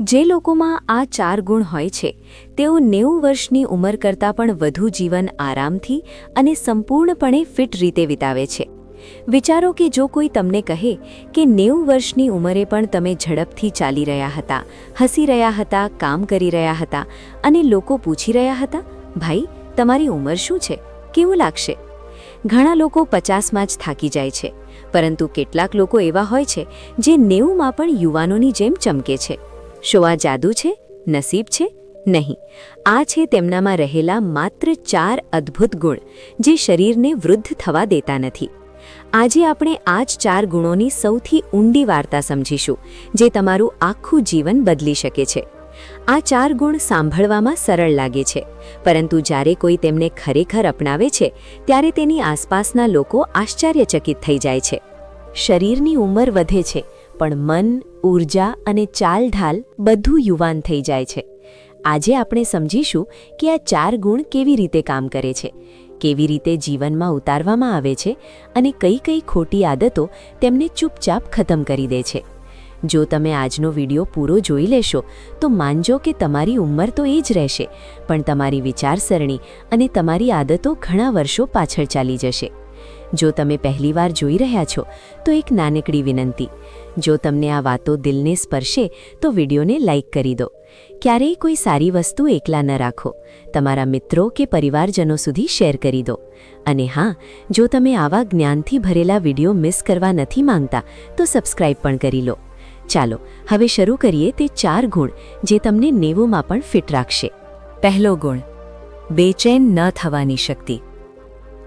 જે લોકોમાં આ ચાર ગુણ હોય છે, તેઓ નેવું વર્ષની ઉંમર કરતાં પણ વધુ જીવન આરામથી અને સંપૂર્ણપણે ફિટ રીતે વિતાવે છે. વિચારો કે જો કોઈ તમને કહે કે નેવું વર્ષની ઉંમરે પણ તમે ઝડપથી ચાલી રહ્યા હતા, હસી રહ્યા હતા, કામ કરી રહ્યા હતા અને લોકો પૂછી રહ્યા હતા, ભાઈ, તમારી ઉંમર શું છે? કેવું લાગશે? ઘણા લોકો પચાસમાં જ થાકી જાય છે, પરંતુ કેટલાક લોકો એવા હોય છે જે નેવુંમાં પણ યુવાનોની જેમ ચમકે છે. શું આ જાદુ છે? નસીબ છે? નહીં. આ છે તેમનામાં રહેલા માત્ર ચાર અદ્ભુત ગુણ, જે શરીરને વૃદ્ધ થવા દેતા નથી. આજે આપણે આ જ ચાર ગુણોની સૌથી ઊંડી વાર્તા સમજીશું, જે તમારું આખું જીવન બદલી શકે છે. આ ચાર ગુણ સાંભળવામાં સરળ લાગે છે, પરંતુ જ્યારે કોઈ તેમને ખરેખર અપનાવે છે, ત્યારે તેની આસપાસના લોકો આશ્ચર્યચકિત થઈ જાય છે. શરીરની ઉંમર વધે છે પણ મન ઊર્જા અને ચાલઢાલ બધું યુવાન થઈ જાય છે. આજે આપણે સમજીશું કે આ ચાર ગુણ કેવી રીતે કામ કરે છે, કેવી રીતે જીવનમાં ઉતારવામાં આવે છે અને કઈ કઈ ખોટી આદતો તેમને ચૂપચાપ ખતમ કરી દે છે. જો તમે આજનો વિડિયો પૂરો જોઈ લેશો, તો માનજો કે તમારી ઉંમર તો એ જ રહેશે, પણ તમારી વિચારસરણી અને તમારી આદતો ઘણા વર્ષો પાછળ ચાલી જશે. જો તમે પહેલીવાર જોઈ રહ્યા છો, તો એક નાનકડી વિનંતી જો તમને આ વાતો દિલને સ્પર્શે, તો વિડીયોને લાઇક કરી દો. ક્યારેય કોઈ સારી વસ્તુ એકલા ન રાખો. તમારા મિત્રો કે પરિવારજનો સુધી શેર કરી દો. અને હા, જો તમે આવા જ્ઞાનથી ભરેલા વીડિયો મિસ કરવા નથી માંગતા, તો સબસ્ક્રાઇબ પણ કરી લો. ચાલો, હવે શરૂ કરીએ તે ચાર ગુણ જે તમને નેવુંમાં પણ ફિટ રાખશે. પહેલો ગુણ, બેચેન ન થવાની શક્તિ.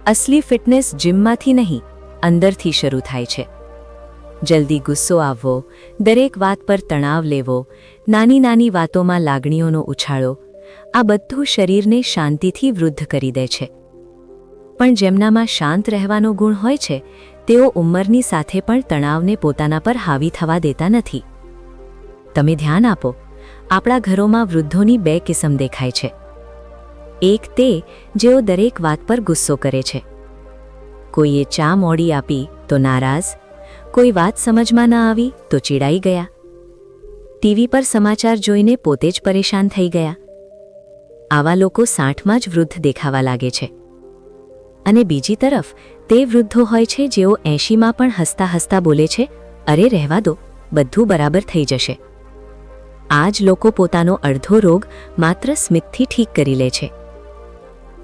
અસલી ફિટનેસ જિમમાંથી નહીં, અંદરથી શરૂ થાય છે. જલ્દી ગુસ્સો આવવો, દરેક વાત પર તણાવ લેવો, નાની નાની વાતોમાં લાગણીઓનો ઉછાળો, આ બધું શરીરને શાંતિથી વૃદ્ધ કરી દે છે. પણ જેમનામાં શાંત રહેવાનો ગુણ હોય છે, તેઓ ઉંમરની સાથે પણ તણાવને પોતાના પર હાવી થવા દેતા નથી. તમે ધ્યાન આપો, આપણા ઘરોમાં વૃદ્ધોની બે કિસમ દેખાય છે. એક તે, જેઓ દરેક વાત પર ગુસ્સો કરે છે. કોઈએ ચા મોડી આપી તો નારાજ કોઈ વાત સમજમાં ન આવી તો ચીડાઈ ગયા. ટીવી પર સમાચાર જોઈને પોતે જ પરેશાન થઈ ગયા. આવા લોકો સાઠમાં જ વૃદ્ધ દેખાવા લાગે છે. અને બીજી તરફ, તે વૃદ્ધો હોય છે જેઓ એંશીમાં પણ હસતા હસતા બોલે છે, અરે, રહેવા દો, બધું બરાબર થઈ જશે. આ જ લોકો પોતાનો અડધો રોગ માત્ર સ્મિતથી ઠીક કરી લે છે.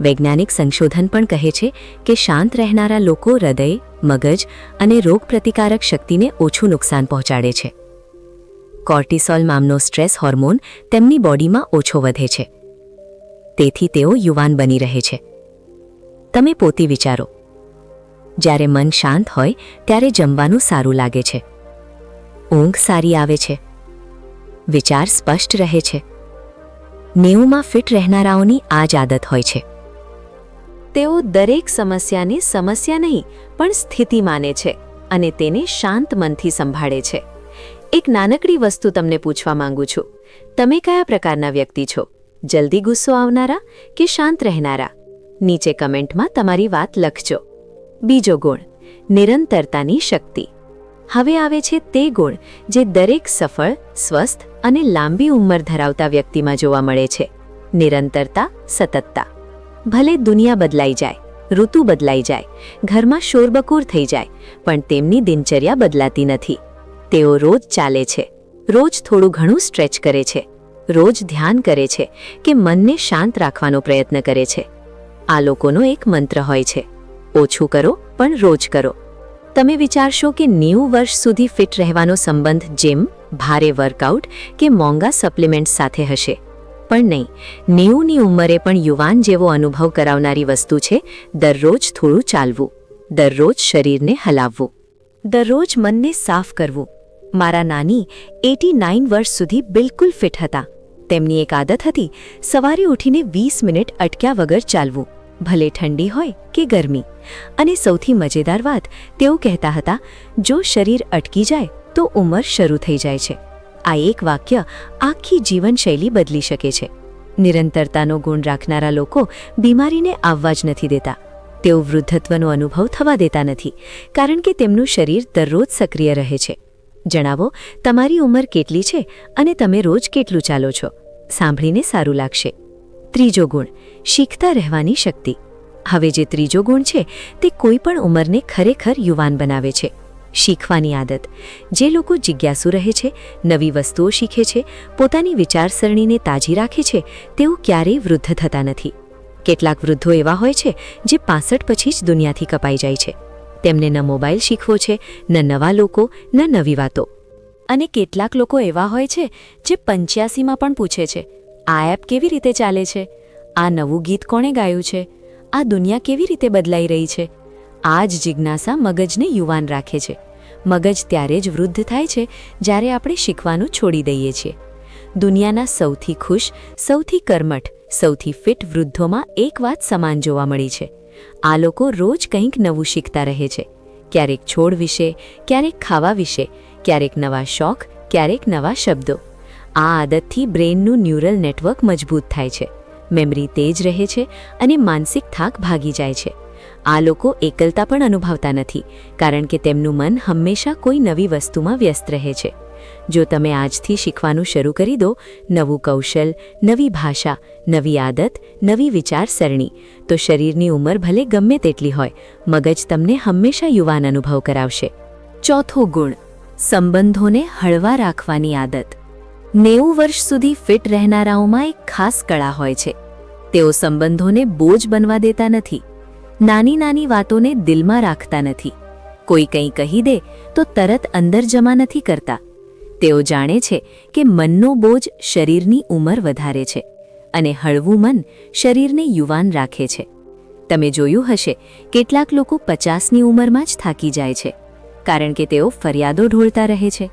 વૈજ્ઞાનિક સંશોધન પણ કહે છે કે શાંત રહેનારા લોકો હૃદય, મગજ અને રોગપ્રતિકારક શક્તિને ઓછું નુકસાન પહોંચાડે છે. કોર્ટિસોલ નામનો સ્ટ્રેસ હોર્મોન તેમની બોડીમાં ઓછો વધે છે. તેથી તેઓ યુવાન બની રહે છે. તમે પોતે વિચારો. જ્યારે મન શાંત હોય, ત્યારે જમવાનું સારું લાગે છે. ઊંઘ સારી આવે છે. વિચાર સ્પષ્ટ રહે છે. નેવુંમાં ફિટ રહેનારાઓની આ જ આદત હોય છે. તેઓ દરેક સમસ્યાને સમસ્યા નહીં, પણ સ્થિતિ માને છે અને તેને શાંત મનથી સંભાળે છે. એક નાનકડી વસ્તુ તમને પૂછવા માંગુ છું. તમે કયા પ્રકારના વ્યક્તિ છો? જલ્દી ગુસ્સો આવનારા કે શાંત રહેનારા? નીચે કમેન્ટમાં તમારી વાત લખજો. બીજો ગુણ, નિરંતરતાની શક્તિ. હવે આવે છે તે ગુણ જે દરેક સફળ, સ્વસ્થ અને લાંબી ઉંમર ધરાવતા વ્યક્તિમાં જોવા મળે છે. નિરંતરતા, સતતતા. ભલે દુનિયા બદલાઈ જાય, ઋતુ બદલાઈ જાય, ઘરમાં શોરબકોર થઈ જાય, પણ તેમની દિનચર્યા બદલાતી નથી. તેઓ રોજ ચાલે છે, રોજ થોડું ઘણું સ્ટ્રેચ કરે છે, રોજ ધ્યાન કરે છે કે મનને શાંત રાખવાનો પ્રયત્ન કરે છે. આ લોકોનો એક મંત્ર હોય છે, ઓછું કરો પણ રોજ કરો. તમે વિચારશો કે નેવું વર્ષ સુધી ફિટ રહેવાનો સંબંધ જીમ, ભારે વર્કઆઉટ કે મોંઘા સપ્લિમેન્ટ્સ સાથે હશે. પણ નહીં. નેવુંની ઉંમરે પણ યુવાન જેવો અનુભવ કરાવનારી વસ્તુ છે દરરોજ થોડું ચાલવું. દરરોજ શરીરને હલાવવું. દરરોજ મનને સાફ કરવું. મારા નાની એટી નાઇન વર્ષ સુધી બિલકુલ ફિટ હતા. તેમની એક આદત હતી સવારે ઉઠીને વીસ મિનિટ અટક્યા વગર ચાલવું. ભલે ઠંડી હોય કે ગરમી. અને સૌથી મજેદાર વાત તેઓ કહેતા હતા, જો શરીર અટકી જાય, તો ઉંમર શરૂ થઈ જાય છે. આ એક વાક્ય આખી જીવનશૈલી બદલી શકે છે. નિરંતરતાનો ગુણ રાખનારા લોકો બીમારીને આવવા જ નથી દેતા. તેઓ વૃદ્ધત્વનો અનુભવ થવા દેતા નથી, કારણ કે તેમનું શરીર દરરોજ સક્રિય રહે છે. જણાવો, તમારી ઉંમર કેટલી છે અને તમે રોજ કેટલું ચાલો છો? સાંભળીને સારું લાગશે. ત્રીજો ગુણ, શીખતા રહેવાની શક્તિ. હવે જે ત્રીજો ગુણ છે, તે કોઈપણ ઉંમરને ખરેખર યુવાન બનાવે છે. શીખવાની આદત. જે લોકો જિજ્ઞાસુ રહે છે, નવી વસ્તુઓ શીખે છે, પોતાની વિચારસરણીને તાજી રાખે છે, તેઓ ક્યારેય વૃદ્ધ થતા નથી. કેટલાક વૃદ્ધો એવા હોય છે, જે પાસઠ પછી જ દુનિયાથી કપાઈ જાય છે. તેમને ન મોબાઈલ શીખવો છે, ન નવા લોકો, ન નવી વાતો. અને કેટલાક લોકો એવા હોય છે, જે પંચ્યાસીમાં પણ પૂછે છે, આ એપ કેવી રીતે ચાલે છે? આ નવું ગીત કોણે ગાયું છે? આ દુનિયા કેવી રીતે બદલાઈ રહી છે? આ જ જિજ્ઞાસા મગજને યુવાન રાખે છે. મગજ ત્યારે જ વૃદ્ધ થાય છે જ્યારે આપણે શીખવાનું છોડી દઈએ છીએ. દુનિયાના સૌથી ખુશ, સૌથી કર્મઠ, સૌથી ફિટ વૃદ્ધોમાં એક વાત સમાન જોવા મળી છે. આ લોકો રોજ કંઈક નવું શીખતા રહે છે. ક્યારેક છોડ વિશે, ક્યારેક ખાવા વિશે, ક્યારેક નવા શોખ, ક્યારેક નવા શબ્દો. આ આદતથી બ્રેઇનનું ન્યુરલ નેટવર્ક મજબૂત થાય છે. મેમરી તેજ રહે છે અને માનસિક થાક ભાગી જાય છે. આ લોકો એકલતા પણ અનુભવતા નથી, કારણ કે તેમનું મન હંમેશા કોઈ નવી વસ્તુમાં વ્યસ્ત રહે છે. જો તમે આજથી શીખવાનું શરૂ કરી દો, નવું કૌશલ, નવી ભાષા, નવી આદત, નવી વિચારસરણી, તો શરીરની ઉંમર ભલે ગમે તેટલી હોય, મગજ તમને હંમેશા યુવાન અનુભવ કરાવશે. ચોથો ગુણ, સંબંધોને હળવા રાખવાની આદત. નેવું વર્ષ સુધી ફિટ રહેનારાઓમાં એક ખાસ કળા હોય છે. તેઓ સંબંધોને બોજ બનવા દેતા નથી નાની નાની વાતોને દિલમાં રાખતા નથી. કોઈ કંઈ કહી દે તો તરત અંદર જમા નથી કરતા. તેઓ જાણે છે કે મનનો બોજ શરીરની ઉંમર વધારે છે અને હળવું મન શરીરને યુવાન રાખે છે. તમે જોયું હશે, કેટલાક લોકો પચાસની ઉંમરમાં જ થાકી જાય છે, કારણ કે તેઓ ફરિયાદો ઢોળતા રહે છે.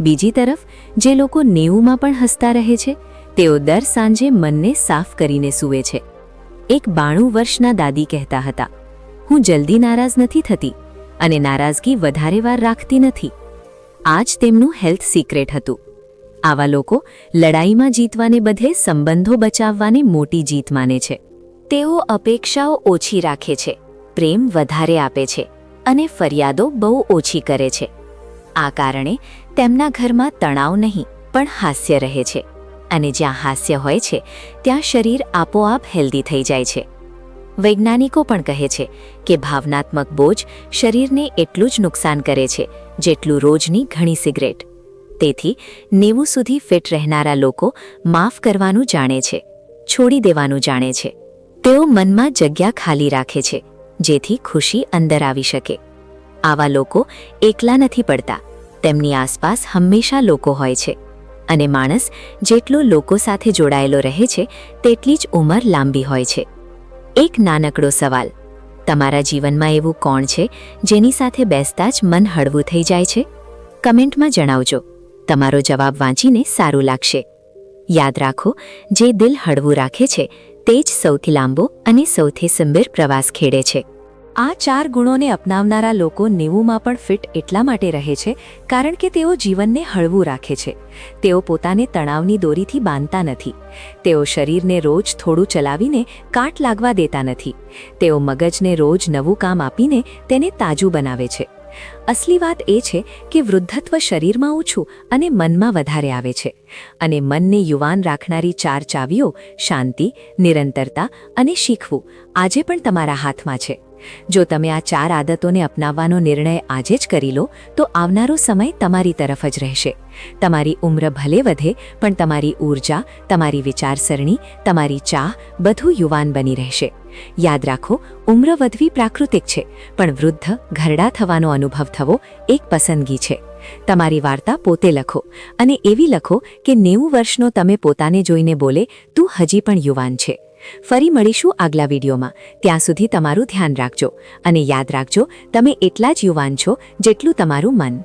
બીજી તરફ, જે લોકો નેવુંમાં પણ હસતા રહે છે, તેઓ દર સાંજે મનને સાફ કરીને સૂવે છે. એક બાણું વર્ષના દાદી કહેતા હતા. હું જલ્દી નારાજ નથી થતી અને નારાજગી વધારે વાર રાખતી નથી. આ જ તેમનું હેલ્થ સિક્રેટ હતું. આવા લોકો લડાઈમાં જીતવાને બદલે સંબંધો બચાવવાને મોટી જીત માને છે. તેઓ અપેક્ષાઓ ઓછી રાખે છે, પ્રેમ વધારે આપે છે અને ફરિયાદો બહુ ઓછી કરે છે. આ કારણે તેમના ઘરમાં તણાવ નહીં, પણ હાસ્ય રહે છે. અને જ્યાં હાસ્ય હોય છે, ત્યાં શરીર આપોઆપ હેલ્ધી થઈ જાય છે. વૈજ્ઞાનિકો પણ કહે છે કે ભાવનાત્મક બોજ શરીરને એટલું જ નુકસાન કરે છે, જેટલું રોજની ઘણી સિગરેટ. તેથી, નેવું સુધી ફિટ રહેનારા લોકો માફ કરવાનું જાણે છે, છોડી દેવાનું જાણે છે. તેઓ મનમાં જગ્યા ખાલી રાખે છે, જેથી ખુશી અંદર આવી શકે. આવા લોકો એકલા નથી પડતા, તેમની આસપાસ હંમેશા લોકો હોય છે. અને માણસ જેટલો લોકો સાથે જોડાયેલો રહે છે, તેટલી જ ઉંમર લાંબી હોય છે. એક નાનકડો સવાલ, તમારા જીવનમાં એવું કોણ છે જેની સાથે બેસતા જ મન હળવું થઈ જાય છે? કમેન્ટમાં જણાવજો. તમારો જવાબ વાંચીને સારું લાગશે. યાદ રાખો, જે દિલ હળવું રાખે છે, તે જ સૌથી લાંબો અને સૌથી સંબીર પ્રવાસ ખેડે છે. આ ચાર ગુણોને અપનાવનારા લોકો નેવુંમાં પણ ફિટ એટલા માટે રહે છે, કારણ કે તેઓ જીવનને હળવું રાખે છે. તેઓ પોતાને તણાવની દોરીથી બાંધતા નથી. તેઓ શરીરને રોજ થોડું ચલાવીને કાટ લાગવા દેતા નથી. તેઓ મગજને રોજ નવું કામ આપીને તેને તાજું બનાવે છે. અસલી વાત એ છે કે વૃદ્ધત્વ શરીરમાં ઓછું અને મનમાં વધારે આવે છે. અને મનને યુવાન રાખનારી ચાર ચાવીઓ શાંતિ, નિરંતરતા અને શીખવું આજે પણ તમારા હાથમાં છે. જો તમે આ ચાર આદતોને અપનાવવાનો નિર્ણય આજે જ કરી લો, તો આવનારો સમય તમારી તરફ જ રહેશે. તમારી ઉંમર ભલે વધે, પણ તમારી ઊર્જા, તમારી વિચારસરણી, તમારી ચાહ બધું યુવાન બની રહેશે. યાદ રાખો, ઉમ્ર વધવી પ્રાકૃતિક છે, પણ વૃદ્ધ, ઘરડા થવાનો અનુભવ થવો એક પસંદગી છે. તમારી વાર્તા પોતે લખો અને એવી લખો કે નેવું વર્ષનો તમે પોતાને જોઈને બોલે, તું હજી પણ યુવાન છે. ફરી મળીશું આગલા વિડીયોમાં. ત્યાં સુધી તમારું ધ્યાન રાખજો અને યાદ રાખજો, તમે એટલા જ યુવાન છો જેટલું તમારું મન.